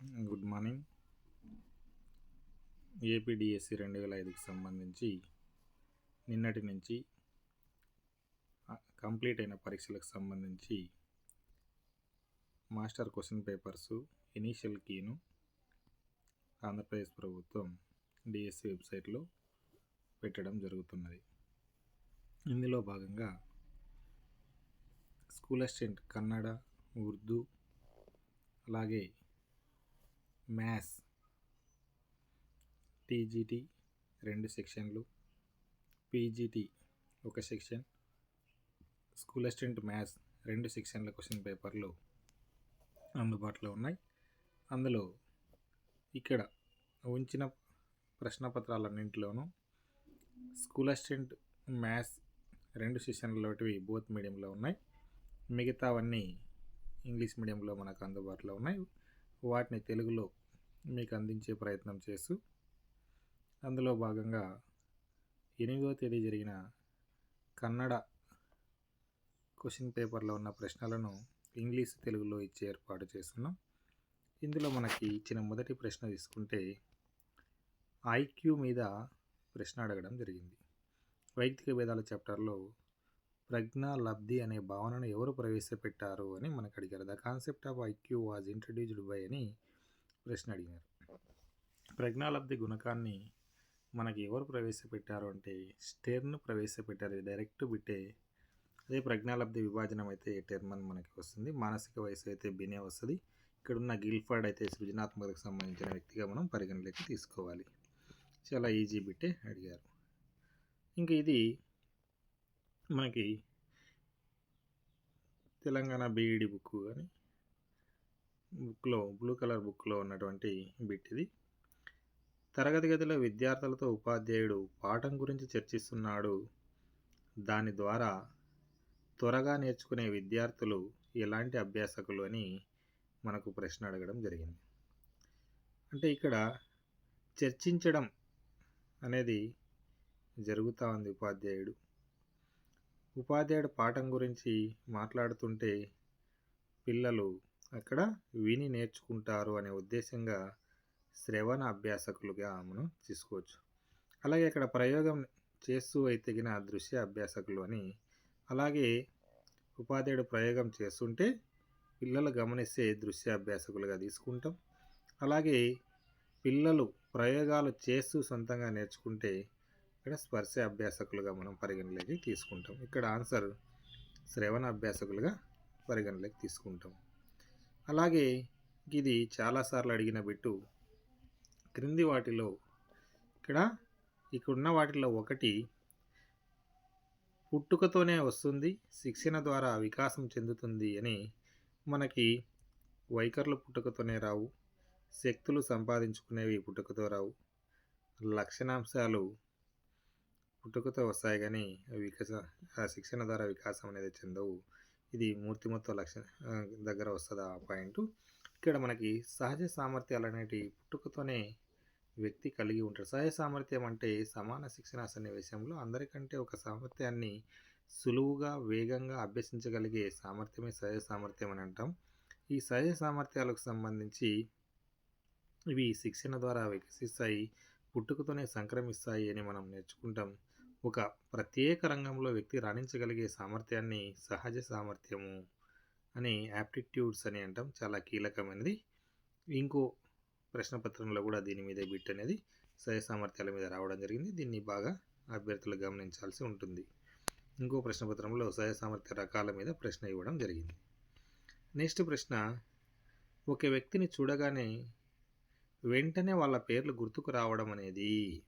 Good morning. APDSC రెండు వేల ఐదుకి సంబంధించి నిన్నటి నుంచి కంప్లీట్ అయిన పరీక్షలకు సంబంధించి మాస్టర్ క్వశ్చన్ పేపర్స్ ఇనీషియల్ కీను ఆంధ్రప్రదేశ్ ప్రభుత్వం డిఎస్సి వెబ్సైట్లో పెట్టడం జరుగుతున్నది. ఇందులో భాగంగా స్కూల్ అసిస్టెంట్ కన్నడ ఉర్దూ అలాగే మ్యాథ్స్. టీజీటీ రెండు సెక్షన్లు. పీజీటీ ఒక సెక్షన్. స్కూల్ అసిస్టెంట్ మ్యాథ్స్ రెండు సెక్షన్ల క్వశ్చన్ పేపర్లు అందుబాటులో ఉన్నాయి. అందులో ఇక్కడ ఉంచిన ప్రశ్నపత్రాలన్నింటిలోనూ స్కూల్ అసిస్టెంట్ మ్యాథ్స్ రెండు సెషన్లలోటివి బోత్ మీడియంలో ఉన్నాయి. మిగతావన్నీ ఇంగ్లీష్ మీడియంలో మనకు అందుబాటులో ఉన్నాయి. వాటిని తెలుగులో మీకు అందించే ప్రయత్నం చేస్తూ అందులో భాగంగా ఎనిమిదవ తేదీ జరిగిన కన్నడ క్వశ్చన్ పేపర్లో ఉన్న ప్రశ్నలను ఇంగ్లీష్ తెలుగులో ఇచ్చే ఏర్పాటు చేస్తున్నాం. ఇందులో మనకి ఇచ్చిన మొదటి ప్రశ్న తీసుకుంటే ఐక్యూ మీద ప్రశ్న అడగడం జరిగింది. వైదిక వేదాల చాప్టర్లో ప్రజ్ఞా లబ్ధి అనే భావనను ఎవరు ప్రవేశపెట్టారు అని మనకు అడిగారు. The concept of IQ was introduced by అని ప్రశ్న అడిగారు ప్రజ్ఞాలబ్ధి గుణకాన్ని మనకి ఎవరు ప్రవేశపెట్టారు అంటే స్టెర్న్ ప్రవేశపెట్టారు డైరెక్ట్ బిట్టే అదే ప్రజ్ఞాలబ్ధి విభాజనం అయితే టెర్మన్ మనకి వస్తుంది. మానసిక వయసు అయితే బినే వస్తుంది. ఇక్కడ ఉన్న గిల్ఫర్డ్ అయితే సృజనాత్మకతకు సంబంధించిన వ్యక్తిగా మనం పరిగణలోకి తీసుకోవాలి. చాలా ఈజీ బిట్టే అడిగారు. ఇంకా ఇది మనకి తెలంగాణ బీఈడి బుక్ అని బుక్లో బ్లూ కలర్ బుక్లో ఉన్నటువంటి బిట్ ఇది. తరగతి గదిలో విద్యార్థులతో ఉపాధ్యాయుడు పాఠం గురించి చర్చిస్తున్నాడు. దాని ద్వారా త్వరగా నేర్చుకునే విద్యార్థులు ఎలాంటి అభ్యాసకులు అని మనకు ప్రశ్న అడగడం జరిగింది. అంటే ఇక్కడ చర్చించడం అనేది జరుగుతూ ఉంది ఉపాధ్యాయుడు. ఉపాధ్యాయుడు పాఠం గురించి మాట్లాడుతుంటే పిల్లలు అక్కడ విని నేర్చుకుంటారు అనే ఉద్దేశంగా శ్రవణ అభ్యాసకులుగా మనం తీసుకోవచ్చు. అలాగే అక్కడ ప్రయోగం చేస్తూ అయితేగిన దృశ్య అభ్యాసకులు అని అలాగే ఉపాధ్యాయుడు ప్రయోగం చేస్తుంటే పిల్లలు గమనిస్తే దృశ్య అభ్యాసకులుగా తీసుకుంటాం. అలాగే పిల్లలు ప్రయోగాలు చేస్తూ సొంతంగా నేర్చుకుంటే ఇక్కడ స్పర్శ అభ్యాసకులుగా మనం పరిగణలోకి తీసుకుంటాం. ఇక్కడ ఆన్సర్ శ్రవణ అభ్యాసకులుగా పరిగణలోకి తీసుకుంటాం. అలాగే ఇది చాలాసార్లు అడిగిన బిట్టు క్రింది వాటిలో ఇక్కడ ఇక్కడున్న వాటిలో ఒకటి పుట్టుకతోనే వస్తుంది శిక్షణ ద్వారా వికాసం చెందుతుంది అని మనకి వైఖరులు పుట్టుకతోనే రావు శక్తులు సంపాదించుకునేవి పుట్టుకతో రావు లక్షణాంశాలు పుట్టుకతో వస్తాయి కానీ అవి వికస ఆ శిక్షణ ద్వారా వికాసం అనేది చెందవు. ఇది మూర్తిమత్వ లక్షణ దగ్గర వస్తుంది ఆ పాయింట్. ఇక్కడ మనకి సహజ సామర్థ్యాలు అనేటివి పుట్టుకతోనే వ్యక్తి కలిగి ఉంటాడు. సహజ సామర్థ్యం అంటే సమాన శిక్షణ సన్నివేశంలో అందరికంటే ఒక సామర్థ్యాన్ని సులువుగా వేగంగా అభ్యసించగలిగే సామర్థ్యమే సహజ సామర్థ్యం అని అంటాం. ఈ సహజ సామర్థ్యాలకు సంబంధించి ఇవి శిక్షణ ద్వారా వికసిస్తాయి పుట్టుకతోనే సంక్రమిస్తాయి అని మనం నేర్చుకుంటాం. ఒక ప్రత్యేక రంగంలో వ్యక్తి రాణించగలిగే సామర్థ్యాన్ని సహజ సామర్థ్యము అని యాప్టిట్యూడ్స్ అని అంటాం. చాలా కీలకమైనది. ఇంకో ప్రశ్నపత్రంలో కూడా దీని మీద బిట్ అనేది సహజ సామర్థ్యాల మీద రావడం జరిగింది. దీన్ని బాగా అభ్యర్థులు గమనించాల్సి ఉంటుంది. ఇంకో ప్రశ్నపత్రంలో సహజ సామర్థ్య రకాల మీద ప్రశ్న ఇవ్వడం జరిగింది. నెక్స్ట్ ప్రశ్న ఒక వ్యక్తిని చూడగానే వెంటనే వాళ్ళ పేర్లు గుర్తుకు రావడం అనేది.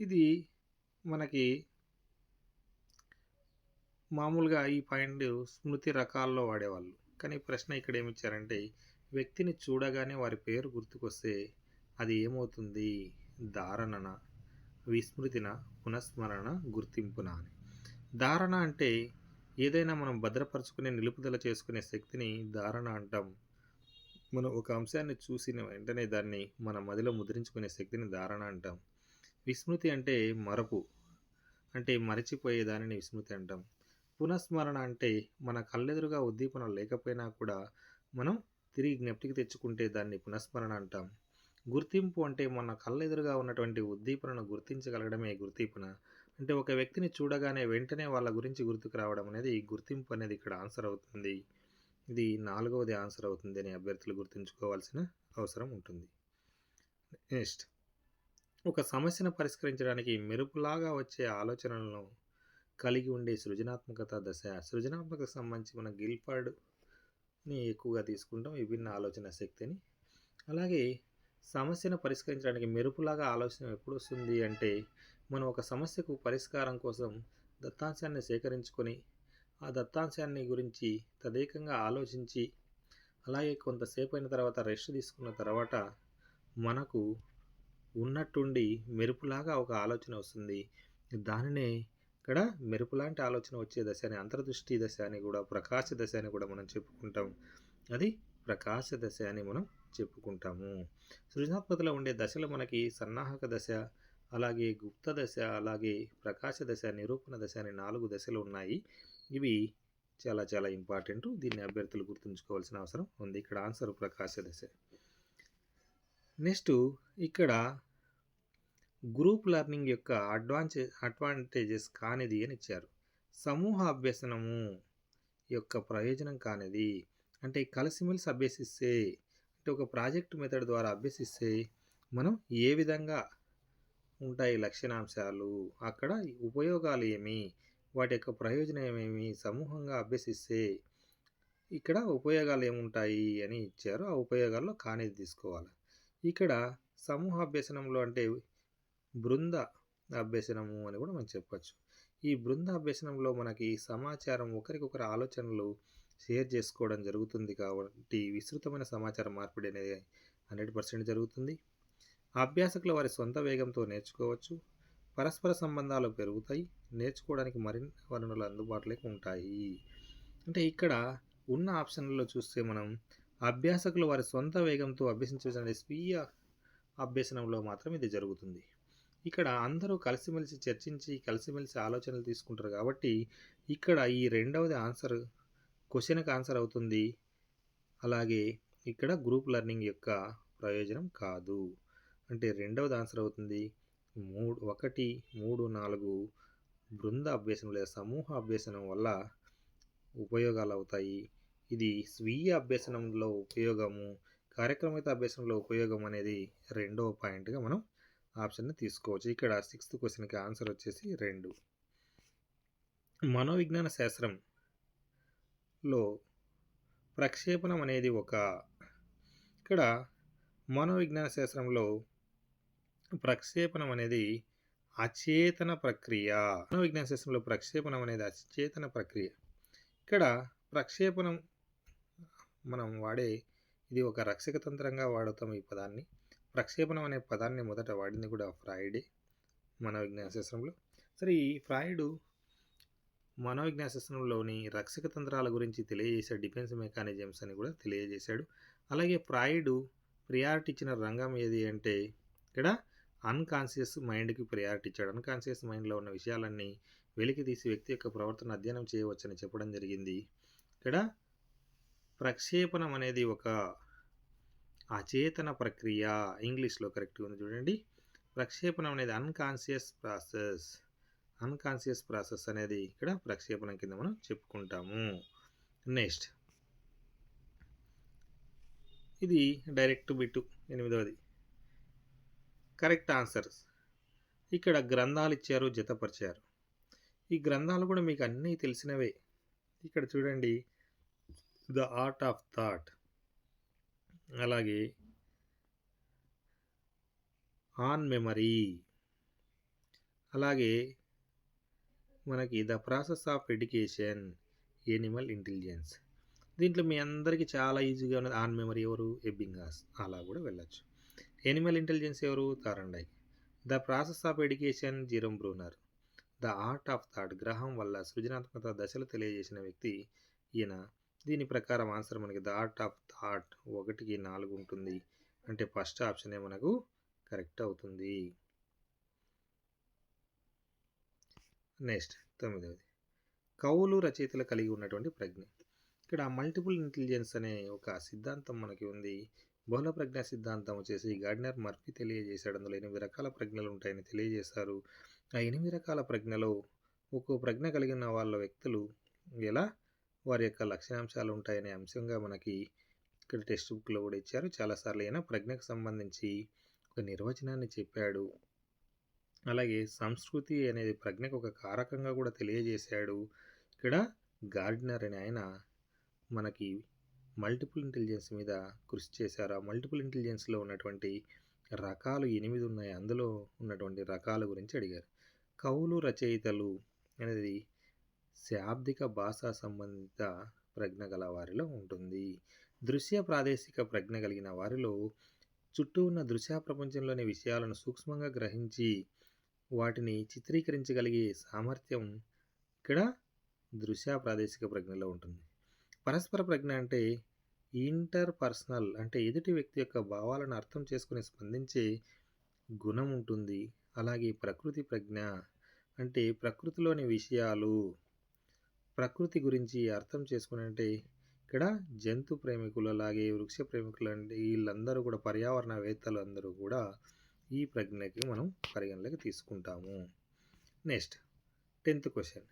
ఇది మనకి మామూలుగా ఈ పాయింట్ స్మృతి రకాల్లో వాడేవాళ్ళు. కానీ ప్రశ్న ఇక్కడ ఏమిచ్చారంటే వ్యక్తిని చూడగానే వారి పేరు గుర్తుకొస్తే అది ఏమవుతుంది? ధారణన? విస్మృతిన? పునఃస్మరణ గుర్తింపున? అని. ధారణ అంటే ఏదైనా మనం భద్రపరచుకునే నిలుపుదల చేసుకునే శక్తిని ధారణ అంటాం. మనం ఒక అంశాన్ని చూసిన వెంటనే దాన్ని మన మదిలో ముద్రించుకునే శక్తిని ధారణ అంటాం. విస్మృతి అంటే మరపు. అంటే మరచిపోయే దానిని విస్మృతి అంటాం. పునఃస్మరణ అంటే మన కళ్ళెదురుగా ఉద్దీపన లేకపోయినా కూడా మనం తిరిగి జ్ఞప్తికి తెచ్చుకుంటే దాన్ని పునఃస్మరణ అంటాం. గుర్తింపు అంటే మన కళ్ళెదురుగా ఉన్నటువంటి ఉద్దీపనను గుర్తించగలగడమే గుర్తింపున. అంటే ఒక వ్యక్తిని చూడగానే వెంటనే వాళ్ళ గురించి గుర్తుకు రావడం అనేది గుర్తింపు అనేది ఇక్కడ ఆన్సర్ అవుతుంది. ఇది నాలుగవది ఆన్సర్ అవుతుంది అని అభ్యర్థులు గుర్తుంచుకోవాల్సిన అవసరం ఉంటుంది. నెక్స్ట్ ఒక సమస్యను పరిష్కరించడానికి మెరుపులాగా వచ్చే ఆలోచనలను కలిగి ఉండే సృజనాత్మకత దశ. సృజనాత్మకత సంబంధించి మన గిల్ఫర్డ్ని ఎక్కువగా తీసుకుంటాం. విభిన్న ఆలోచన శక్తిని. అలాగే సమస్యను పరిష్కరించడానికి మెరుపులాగా ఆలోచన ఎప్పుడు వస్తుంది అంటే మనం ఒక సమస్యకు పరిష్కారం కోసం దత్తాంశాన్ని సేకరించుకొని ఆ దత్తాంశాన్ని గురించి తదేకంగా ఆలోచించి అలాగే కొంతసేపు అయిన తర్వాత రెస్ట్ తీసుకున్న తర్వాత మనకు ఉన్నట్టుండి మెరుపులాగా ఒక ఆలోచన వస్తుంది. దానినే ఇక్కడ మెరుపులాంటి ఆలోచన వచ్చే దశ అని అంతర్దృష్టి దశ అని కూడా ప్రకాశ దశ అని కూడా మనం చెప్పుకుంటాం. అది ప్రకాశ దశ అని మనం చెప్పుకుంటాము. సృజనాత్మకతలో ఉండే దశలు మనకి సన్నాహక దశ అలాగే గుప్త దశ అలాగే ప్రకాశ దశ నిరూపణ దశ అని నాలుగు దశలు ఉన్నాయి. ఇవి చాలా చాలా ఇంపార్టెంట్. దీన్ని అభ్యర్థులు గుర్తుంచుకోవాల్సిన అవసరం ఉంది. ఇక్కడ ఆన్సర్ ప్రకాశ దశ. నెక్స్ట్ ఇక్కడ గ్రూప్ లెర్నింగ్ యొక్క అడ్వాంటే అడ్వాంటేజెస్ కానిది అని ఇచ్చారు. సమూహ అభ్యసనము యొక్క ప్రయోజనం కానిది. అంటే కలిసిమెలిసి అభ్యసిస్తే అంటే ఒక ప్రాజెక్ట్ మెథడ్ ద్వారా అభ్యసిస్తే మనం ఏ విధంగా ఉంటాయి లక్షణాంశాలు? అక్కడ ఉపయోగాలు ఏమి? వాటి యొక్క ప్రయోజనం ఏమి? సమూహంగా అభ్యసిస్తే ఇక్కడ ఉపయోగాలు ఏముంటాయి అని ఇచ్చారు. ఆ ఉపయోగాల్లో కానిది తీసుకోవాలి. ఇక్కడ సమూహ అభ్యసనంలో అంటే బృంద అభ్యసనము అని కూడా మనం చెప్పచ్చు. ఈ బృంద అభ్యసనంలో మనకి సమాచారం ఒకరికొకరి ఆలోచనలు షేర్ చేసుకోవడం జరుగుతుంది కాబట్టి విస్తృతమైన సమాచార మార్పిడి అనేది హండ్రెడ్ పర్సెంట్ జరుగుతుంది. అభ్యాసకులు వారి సొంత వేగంతో నేర్చుకోవచ్చు. పరస్పర సంబంధాలు పెరుగుతాయి. నేర్చుకోవడానికి మరిన్ని వనరులు అందుబాటులోకి ఉంటాయి. అంటే ఇక్కడ ఉన్న ఆప్షన్లలో చూస్తే మనం అభ్యాసకులు వారి సొంత వేగంతో అభ్యసించే స్వీయ అభ్యసనంలో మాత్రం ఇది జరుగుతుంది. ఇక్కడ అందరూ కలిసిమెలిసి చర్చించి కలిసిమెలిసి ఆలోచనలు తీసుకుంటారు కాబట్టి ఇక్కడ ఈ రెండవది ఆన్సర్ క్వశ్చన్కి ఆన్సర్ అవుతుంది. అలాగే ఇక్కడ గ్రూప్ లెర్నింగ్ యొక్క ప్రయోజనం కాదు. అంటే రెండవది ఆన్సర్ అవుతుంది. మూడు ఒకటి మూడు నాలుగు బృంద అభ్యసనం లేదా సమూహ అభ్యసనం వల్ల ఉపయోగాలు అవుతాయి. ఇది స్వీయ అభ్యసనంలో ఉపయోగము కార్యక్రమిత అభ్యసనంలో ఉపయోగం అనేది రెండవ పాయింట్గా మనం ఆప్షన్ని తీసుకోవచ్చు. ఇక్కడ సిక్స్త్ క్వశ్చన్కి ఆన్సర్ వచ్చేసి రెండు. మనోవిజ్ఞాన శాస్త్రంలో ప్రక్షేపణం అనేది ఒక ఇక్కడ మనోవిజ్ఞాన శాస్త్రంలో ప్రక్షేపణం అనేది అచేతన ప్రక్రియ. మనోవిజ్ఞాన శాస్త్రంలో ప్రక్షేపణం అనేది అచేతన ప్రక్రియ. ఇక్కడ ప్రక్షేపణం మనం వాడే ఇది ఒక రక్షక తంత్రంగా వాడుతాం ఈ పదాన్ని. ప్రక్షేపణం అనే పదాన్ని మొదట వాడింది కూడా ఫ్రాయిడే మనోవిజ్ఞాన శాస్త్రంలో సరే ఈ ఫ్రాయిడు మనోవిజ్ఞాన శాస్త్రంలోని రక్షక తంత్రాల గురించి తెలియజేసే డిఫెన్స్ మెకానిజమ్స్ అని కూడా తెలియజేశాడు. అలాగే ఫ్రాయిడు ప్రియారిటీ ఇచ్చిన రంగం ఏది అంటే ఇక్కడ అన్కాన్షియస్ మైండ్కి ప్రియారిటీ ఇచ్చాడు. అన్కాన్షియస్ మైండ్లో ఉన్న విషయాలన్నీ వెలికి తీసి వ్యక్తి యొక్క ప్రవర్తన అధ్యయనం చేయవచ్చని చెప్పడం జరిగింది. ఇక్కడ ప్రక్షేపణం అనేది ఒక అచేతన ప్రక్రియ ఇంగ్లీష్లో కరెక్ట్గా ఉంది చూడండి. ప్రక్షేపణం అనేది అన్కాన్షియస్ ప్రాసెస్ అన్కాన్షియస్ ప్రాసెస్ అనేది ఇక్కడ ప్రక్షేపణం కింద మనం చెప్పుకుంటాము. నెక్స్ట్ ఇది డైరెక్ట్ బిట్టు ఎనిమిదవది. కరెక్ట్ ఆన్సర్స్ ఇక్కడ గ్రంథాలు ఇచ్చారు జతపరిచారు. ఈ గ్రంథాలు కూడా మీకు అన్నీ తెలిసినవే. ఇక్కడ చూడండి. The art of thought. అలాగే ఆన్ మెమరీ. అలాగే మనకి the process of education animal intelligence. దీంట్లో మీ అందరికీ చాలా ఈజీగా ఉన్నది. ఆన్ మెమరీ ఎవరు? ఎబ్బింగాస్. అలా కూడా వెళ్ళచ్చు. ఎనిమల్ ఇంటెలిజెన్స్ ఎవరు? Thorndike the process of education Jerome Bruner. The art of thought. Graham వల్ల సృజనాత్మక దశలు తెలియజేసిన వ్యక్తి ఈయన దీని ప్రకారం ఆన్సర్ మనకి దాట్ ఆఫ్ థాట్ ఒకటికి నాలుగు ఉంటుంది. అంటే ఫస్ట్ ఆప్షనే మనకు కరెక్ట్ అవుతుంది. నెక్స్ట్ తొమ్మిదవది. కవులు రచయితలు కలిగి ఉన్నటువంటి ప్రజ్ఞ. ఇక్కడ మల్టిపుల్ ఇంటెలిజెన్స్ అనే ఒక సిద్ధాంతం మనకి ఉంది. బహుళ ప్రజ్ఞ సిద్ధాంతం వచ్చేసి గార్డినర్ మర్ఫీ తెలియజేశాడు అందులో ఎనిమిది రకాల ప్రజ్ఞలు ఉంటాయని తెలియజేశారు. ఆ ఎనిమిది రకాల ప్రజ్ఞలో ఒక్కో ప్రజ్ఞ కలిగిన వాళ్ళ వ్యక్తులు ఎలా వారి యొక్క లక్షణాంశాలు ఉంటాయనే అంశంగా మనకి ఇక్కడ టెక్స్ట్ బుక్లో కూడా ఇచ్చారు. చాలాసార్లు అయినా ప్రజ్ఞకు సంబంధించి ఒక నిర్వచనాన్ని చెప్పాడు. అలాగే సంస్కృతి అనేది ప్రజ్ఞకు ఒక కారకంగా కూడా తెలియజేశాడు. ఇక్కడ గార్డినర్ అనే ఆయన మనకి మల్టిపుల్ ఇంటెలిజెన్స్ మీద కృషి చేశారు. ఆ మల్టిపుల్ ఇంటెలిజెన్స్లో ఉన్నటువంటి రకాలు ఎనిమిది ఉన్నాయి. అందులో ఉన్నటువంటి రకాల గురించి అడిగారు. కవులు రచయితలు అనేది శాబ్దిక భాషా సంబంధిత ప్రజ్ఞ గల వారిలో ఉంటుంది. దృశ్య ప్రాదేశిక ప్రజ్ఞ కలిగిన వారిలో చుట్టూ ఉన్న దృశ్య ప్రపంచంలోని విషయాలను సూక్ష్మంగా గ్రహించి వాటిని చిత్రీకరించగలిగే సామర్థ్యం ఇక్కడ దృశ్య ప్రాదేశిక ప్రజ్ఞలో ఉంటుంది. పరస్పర ప్రజ్ఞ అంటే ఇంటర్ పర్సనల్ అంటే ఎదుటి వ్యక్తి యొక్క భావాలను అర్థం చేసుకుని స్పందించే గుణం ఉంటుంది. అలాగే ప్రకృతి ప్రజ్ఞ అంటే ప్రకృతిలోని విషయాలు ప్రకృతి గురించి అర్థం చేసుకునంటే ఇక్కడ జంతు ప్రేమికులు అలాగే వృక్ష ప్రేమికులు అంటే వీళ్ళందరూ కూడా పర్యావరణవేత్తలు అందరూ కూడా ఈ ప్రజ్ఞకి మనం పరిగణలోకి తీసుకుంటాము. Next tenth question.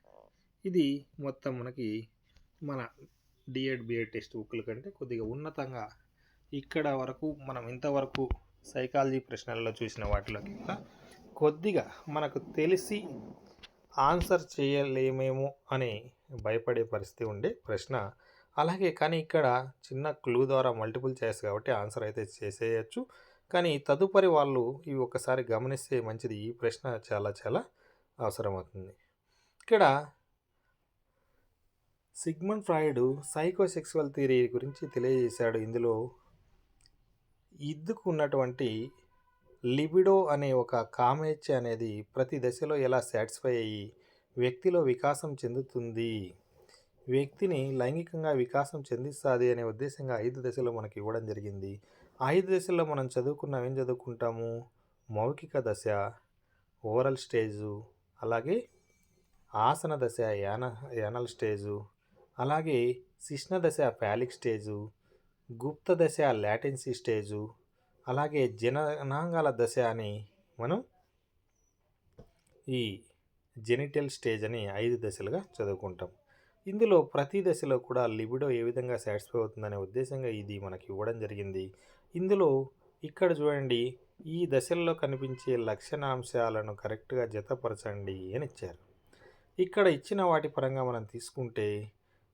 ఇది మొత్తం మనకి మన డిఎడ్ బిఎడ్ టెక్స్ట్ బుక్ల కంటే కొద్దిగా ఉన్నతంగా ఇక్కడ వరకు మనం ఇంతవరకు సైకాలజీ ప్రశ్నలలో చూసిన వాటిలో కింద కొద్దిగా మనకు తెలిసి ఆన్సర్ చేయలేమేమో అని భయపడే పరిస్థితి ఉండే ప్రశ్న. అలాగే కానీ ఇక్కడ చిన్న క్లూ ద్వారా మల్టిపుల్ చాయిస్ కాబట్టి ఆన్సర్ అయితే చేసేయచ్చు. కానీ తదుపరి వాళ్ళు ఇవి ఒకసారి గమనిస్తే మంచిది. ఈ ప్రశ్న చాలా చాలా అవసరమవుతుంది. ఇక్కడ సిగ్మండ్ ఫ్రాయిడ్ సైకోసెక్సువల్ థియరీ గురించి తెలియజేశాడు. ఇందులో ఇద్దుకు ఉన్నటువంటి లిబిడో అనే ఒక కామేచ్ఛ అనేది ప్రతి దశలో ఎలా సాటిస్ఫై అయ్యి వ్యక్తిలో వికాసం చెందుతుంది? వ్యక్తిని లైంగికంగా వికాసం చెందిస్తుంది అనే ఉద్దేశంగా ఐదు దశలు మనకి ఇవ్వడం జరిగింది. ఐదు దశల్లో మనం చదువుకున్నాం ఏం చదువుకుంటాము? మౌఖిక దశ ఓరల్ స్టేజు అలాగే ఆసన దశ యాన యానల్ స్టేజు అలాగే శిష్ణ దశ ప్యాలిక్ స్టేజు గుప్త దశ లాటెన్సీ స్టేజు అలాగే జననాంగాల దశ అని మనం ఈ జెనిటల్ స్టేజ్ అని ఐదు దశలుగా చదువుకుంటాం. ఇందులో ప్రతి దశలో కూడా లిబిడో ఏ విధంగా సాటిస్ఫై అవుతుందనే ఉద్దేశంగా ఇది మనకి ఇవ్వడం జరిగింది. ఇందులో ఇక్కడ చూడండి ఈ దశల్లో కనిపించే లక్షణాంశాలను కరెక్ట్గా జతపరచండి అని ఇచ్చారు. ఇక్కడ ఇచ్చిన వాటి పరంగా మనం తీసుకుంటే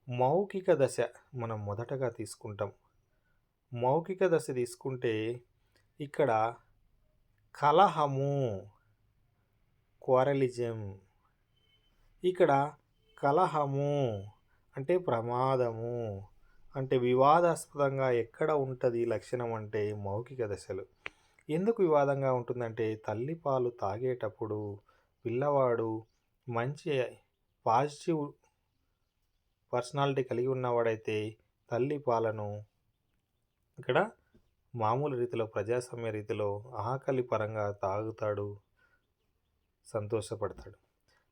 మౌఖిక దశ మనం మొదటగా తీసుకుంటాం. మౌఖిక దశ తీసుకుంటే ఇక్కడ కలహము క్వారలిజం. ఇక్కడ కలహము అంటే ప్రమాదము అంటే వివాదాస్పదంగా ఎక్కడ ఉంటుంది లక్షణం అంటే మౌఖిక దశలు. ఎందుకు వివాదంగా ఉంటుందంటే తల్లి పాలు తాగేటప్పుడు పిల్లవాడు మంచి పాజిటివ్ పర్సనాలిటీ కలిగి ఉన్నవాడైతే తల్లి పాలను ఇక్కడ మామూలు రీతిలో ప్రజాస్వామ్య రీతిలో ఆకలి పరంగా తాగుతాడు సంతోషపడతాడు.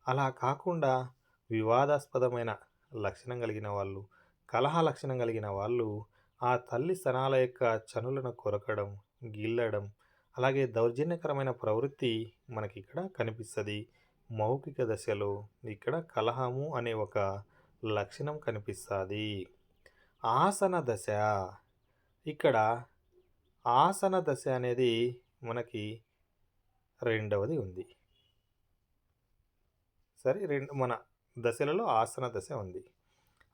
అలా కాకుండా వివాదాస్పదమైన లక్షణం కలిగిన వాళ్ళు కలహ లక్షణం కలిగిన వాళ్ళు ఆ తల్లి స్థనాల యొక్క చనులను కొరకడం గిల్లడం అలాగే దౌర్జన్యకరమైన ప్రవృత్తి మనకి ఇక్కడ కనిపిస్తుంది. మౌఖిక దశలో ఇక్కడ కలహము అనే ఒక లక్షణం కనిపిస్తుంది. ఆసన దశ. ఇక్కడ ఆసన దశ అనేది మనకి రెండవది ఉంది. సరే రెండు మన దశలలో ఆసన దశ ఉంది.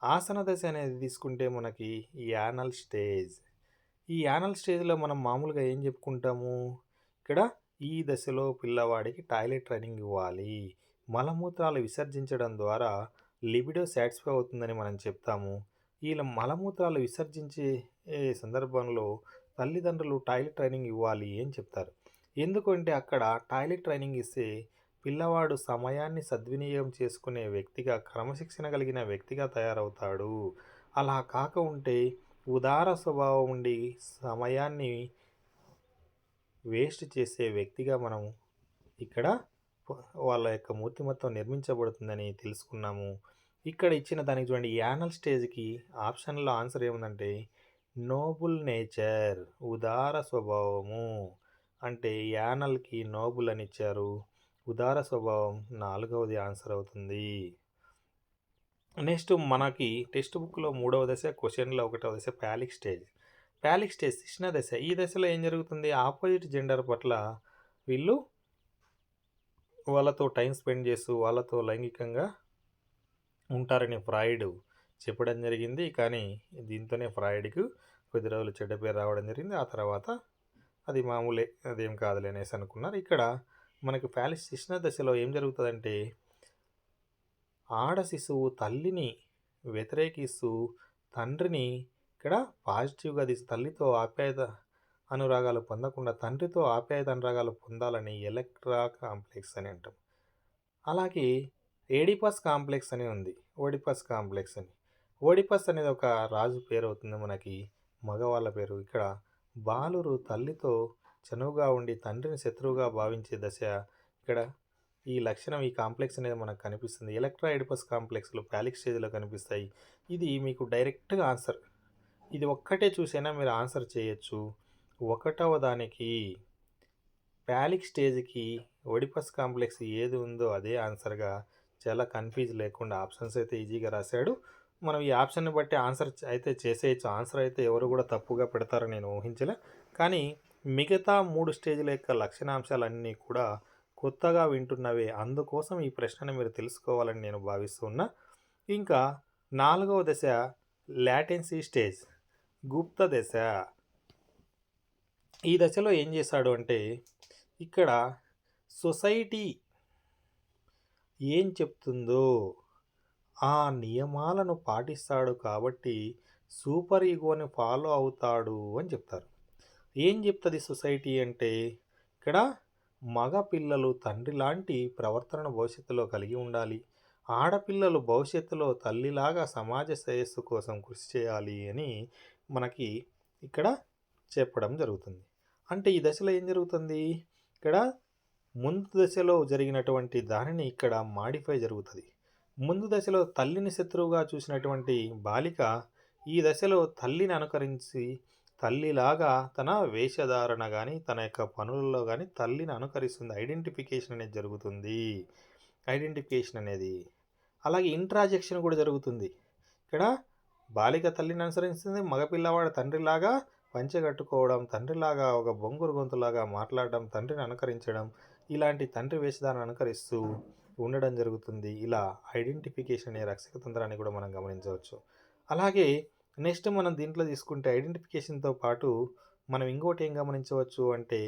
ఆసన దశ అనేది తీసుకుంటే మనకి యానల్ స్టేజ్. ఈ యానల్ స్టేజ్లో మనం మామూలుగా ఏం చెప్పుకుంటాము? ఇక్కడ ఈ దశలో పిల్లవాడికి టాయిలెట్ ట్రైనింగ్ ఇవ్వాలి. మలమూత్రాలు విసర్జించడం ద్వారా లిబిడో సాటిస్ఫై అవుతుందని మనం చెప్తాము. ఈ మలమూత్రాలు విసర్జించే సందర్భంలో తల్లిదండ్రులు టాయిలెట్ ట్రైనింగ్ ఇవ్వాలి అని చెప్తారు? ఎందుకంటే అక్కడ టాయిలెట్ ట్రైనింగ్ ఇస్తే పిల్లవాడు సమయాన్ని సద్వినియోగం చేసుకునే వ్యక్తిగా క్రమశిక్షణ కలిగిన వ్యక్తిగా తయారవుతాడు. అలా కాక ఉంటే ఉదార స్వభావం ఉండి సమయాన్ని వేస్ట్ చేసే వ్యక్తిగా మనం ఇక్కడ వాళ్ళ యొక్క మూర్తిమత్వం నిర్మించబడుతుందని తెలుసుకున్నాము. ఇక్కడ ఇచ్చిన దానికి చూడండి యానల్ స్టేజ్కి ఆప్షన్లో ఆన్సర్ ఏముందంటే నోబుల్ నేచర్ ఉదార స్వభావము. అంటే యానల్కి నోబుల్ అని ఇచ్చారు. ఉదార స్వభావం నాలుగవది ఆన్సర్ అవుతుంది. నెక్స్ట్ మనకి టెక్స్ట్ బుక్లో మూడవ దశ క్వశ్చన్లో ఒకటవ దశ ప్యాలిక్ స్టేజ్. ప్యాలిక్ స్టేజ్ ఇచ్చిన దశ. ఈ దశలో ఏం జరుగుతుంది? ఆపోజిట్ జెండర్ పట్ల వీళ్ళు వాళ్ళతో టైం స్పెండ్ చేస్తూ వాళ్ళతో లైంగికంగా ఉంటారని ఫ్రాయిడ్. చెప్పడం జరిగింది. కానీ దీంతోనే ఫ్రాయిడ్కి కొద్ది రోజులు చెడ్డ పేరు రావడం జరిగింది. ఆ తర్వాత అది మామూలే అదేం కాదులే అనేసి అనుకున్నారు. ఇక్కడ మనకు ప్యాలిస్ శిష్ణ దశలో ఏం జరుగుతుందంటే ఆడ శిశువు తల్లిని వ్యతిరేకిస్తూ తండ్రిని ఇక్కడ పాజిటివ్గా తీసి తల్లితో ఆప్యాయత అనురాగాలు పొందకుండా తండ్రితో ఆప్యాయత అనురాగాలు పొందాలని ఎలక్ట్రా కాంప్లెక్స్ అని అంటాం. అలాగే ఏడిపస్ కాంప్లెక్స్ అని ఉంది. ఓడిపస్ కాంప్లెక్స్ అని. ఓడిపస్ అనేది ఒక రాజు పేరు అవుతుంది మనకి మగవాళ్ళ పేరు. ఇక్కడ బాలురు తల్లితో చనువుగా ఉండి తండ్రిని శత్రువుగా భావించే దశ ఇక్కడ. ఈ లక్షణం ఈ కాంప్లెక్స్ అనేది మనకు కనిపిస్తుంది. ఎలక్ట్రా ఎడిపస్ కాంప్లెక్స్లో ప్యాలిక్ స్టేజ్లో కనిపిస్తాయి. ఇది మీకు డైరెక్ట్గా ఆన్సర్. ఇది ఒక్కటే చూసైనా మీరు ఆన్సర్ చేయొచ్చు. ఒకటవ దానికి ప్యాలిక్ స్టేజ్కి ఒడిపస్ కాంప్లెక్స్ ఏది ఉందో అదే ఆన్సర్గా చాలా కన్ఫ్యూజ్ లేకుండా ఆప్షన్స్ అయితే ఈజీగా రాశాడు. మనం ఈ ఆప్షన్ని బట్టి ఆన్సర్ అయితే చేసేయచ్చు. ఆన్సర్ అయితే ఎవరు కూడా తప్పుగా పెడతారని నేను ఊహించలే. కానీ మిగతా మూడు స్టేజ్ల యొక్క లక్షణాంశాలన్నీ కూడా కొత్తగా వింటున్నవే. అందుకోసం ఈ ప్రశ్నను మీరు తెలుసుకోవాలని నేను భావిస్తున్నా. ఇంకా నాలుగవ దశ లాటెన్సీ స్టేజ్ గుప్త దశ. ఈ దశలో ఏం చేశాడు అంటే ఇక్కడ సొసైటీ ఏం చెప్తుందో ఆ నియమాలను పాటిస్తాడు కాబట్టి సూపర్ ఈగోని ఫాలో అవుతాడు అని చెప్తారు. ఏం చెప్తుంది సొసైటీ అంటే ఇక్కడ మగ పిల్లలు తండ్రి లాంటి ప్రవర్తన భవిష్యత్తులో కలిగి ఉండాలి. ఆడపిల్లలు భవిష్యత్తులో తల్లిలాగా సమాజ శ్రేయస్సు కోసం కృషి చేయాలి అని మనకి ఇక్కడ చెప్పడం జరుగుతుంది. అంటే ఈ దశలో ఏం జరుగుతుంది? ఇక్కడ ముందు దశలో జరిగినటువంటి దానిని ఇక్కడ మాడిఫై జరుగుతుంది. ముందు దశలో తల్లిని శత్రువుగా చూసినటువంటి బాలిక ఈ దశలో తల్లిని అనుకరించి తల్లిలాగా తన వేషధారణ కానీ తన యొక్క పనులలో కానీ తల్లిని అనుకరిస్తుంది. ఐడెంటిఫికేషన్ అనేది జరుగుతుంది. ఐడెంటిఫికేషన్ అనేది. అలాగే ఇంట్రాజెక్షన్ కూడా జరుగుతుంది. ఇక్కడ బాలిక తల్లిని అనుసరిస్తుంది మగపిల్లవాడు తండ్రిలాగా పంచె కట్టుకోవడం తండ్రిలాగా ఒక బొంగురు గొంతులాగా మాట్లాడడం తండ్రిని అనుకరించడం ఇలాంటి తండ్రి వేషధారణ అనుకరిస్తూ ఉండడం జరుగుతుంది. ఇలా ఐడెంటిఫికేషన్ అనే రక్షక తంత్రాన్ని కూడా మనం గమనించవచ్చు. అలాగే నెక్స్ట్ మనం దీంట్లో తీసుకుంటే ఐడెంటిఫికేషన్తో పాటు మనం ఇంకోటి ఏం గమనించవచ్చు అంటే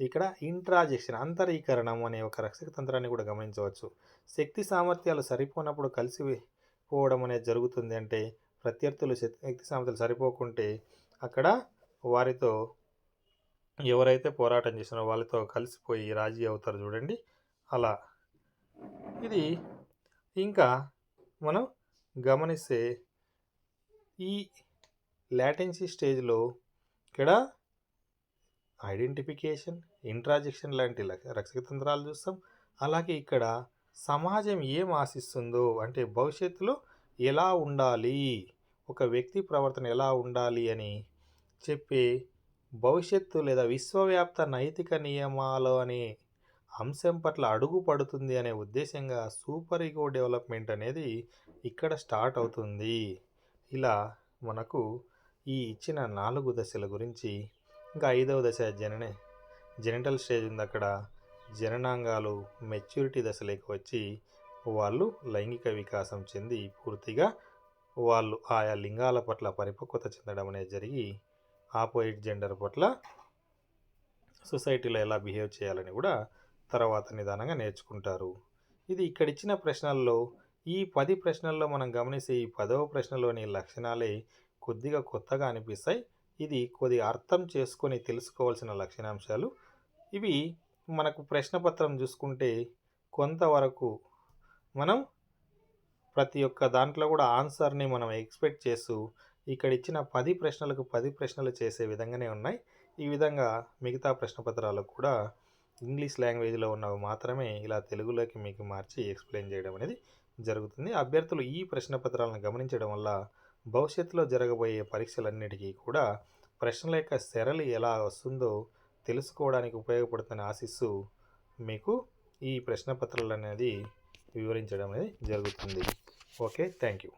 ఇక్కడ ఇంట్రాజెక్షన్ అంతరీకరణం అనే ఒక రక్షక తంత్రాన్ని కూడా గమనించవచ్చు. శక్తి సామర్థ్యాలు సరిపోనప్పుడు కలిసి పోవడం అనేది జరుగుతుంది అంటే ప్రత్యర్థులు శక్తి సామర్థ్యాలు సరిపోకుంటే అక్కడ వారితో ఎవరైతే పోరాటం చేసినారో వాళ్ళతో కలిసిపోయి రాజీ అవుతారు చూడండి. అలా ఇది ఇంకా మనం గమనిస్తే ఈ లాటెన్సీ స్టేజ్లో ఇక్కడ ఐడెంటిఫికేషన్ ఇంట్రాజెక్షన్ లాంటి రక్షక తంత్రాలు చూస్తాం. అలాగే ఇక్కడ సమాజం ఏం ఆశిస్తుందో అంటే భవిష్యత్తులో ఎలా ఉండాలి ఒక వ్యక్తి ప్రవర్తన ఎలా ఉండాలి అని చెప్పే భవిష్యత్తు లేదా విశ్వవ్యాప్త నైతిక నియమాలు అనే అంశం పట్ల అడుగు పడుతుంది అనే ఉద్దేశంగా సూపర్ ఈగో డెవలప్మెంట్ అనేది ఇక్కడ స్టార్ట్ అవుతుంది. ఇలా మనకు ఈ ఇచ్చిన నాలుగు దశల గురించి ఇంకా ఐదవ దశ జననే జెనిటల్ స్టేజ్ ఉంది అక్కడ. జననాంగాలు మెచ్యూరిటీ దశలోకి వచ్చి వాళ్ళు లైంగిక వికాసం చెంది పూర్తిగా వాళ్ళు ఆయా లింగాల పట్ల పరిపక్వత చెందడం అనేది జరిగి ఆపోజిట్ జెండర్ పట్ల సొసైటీలో ఎలా బిహేవ్ చేయాలని కూడా తర్వాత నిదానంగా నేర్చుకుంటారు. ఇది ఇక్కడ ఇచ్చిన ప్రశ్నల్లో ఈ పది ప్రశ్నల్లో మనం గమనిస్తే ఈ పదవ ప్రశ్నలోని లక్షణాలే కొద్దిగా కొత్తగా అనిపిస్తాయి. ఇది కొద్దిగా అర్థం చేసుకొని తెలుసుకోవాల్సిన లక్షణాంశాలు. ఇవి మనకు ప్రశ్నపత్రం చూసుకుంటే కొంతవరకు మనం ప్రతి ఒక్క దాంట్లో కూడా ఆన్సర్ని మనం ఎక్స్పెక్ట్ చేస్తూ ఇక్కడ ఇచ్చిన పది ప్రశ్నలకు పది ప్రశ్నలు చేసే విధంగానే ఉన్నాయి. ఈ విధంగా మిగతా ప్రశ్నపత్రాలకు కూడా ఇంగ్లీష్ లాంగ్వేజ్లో ఉన్నవి మాత్రమే ఇలా తెలుగులోకి మీకు మార్చి ఎక్స్ప్లెయిన్ చేయడం అనేది జరుగుతుంది. అభ్యర్థులు ఈ ప్రశ్న పత్రాలను గమనించడం వల్ల భవిష్యత్తులో జరగబోయే పరీక్షలన్నిటికీ కూడా ప్రశ్నల యొక్క సెరలు ఎలా వస్తుందో తెలుసుకోవడానికి ఉపయోగపడుతున్న ఆశిస్సు మీకు ఈ ప్రశ్న పత్రాలు అనేది వివరించడం అనేది జరుగుతుంది. Okay thank you.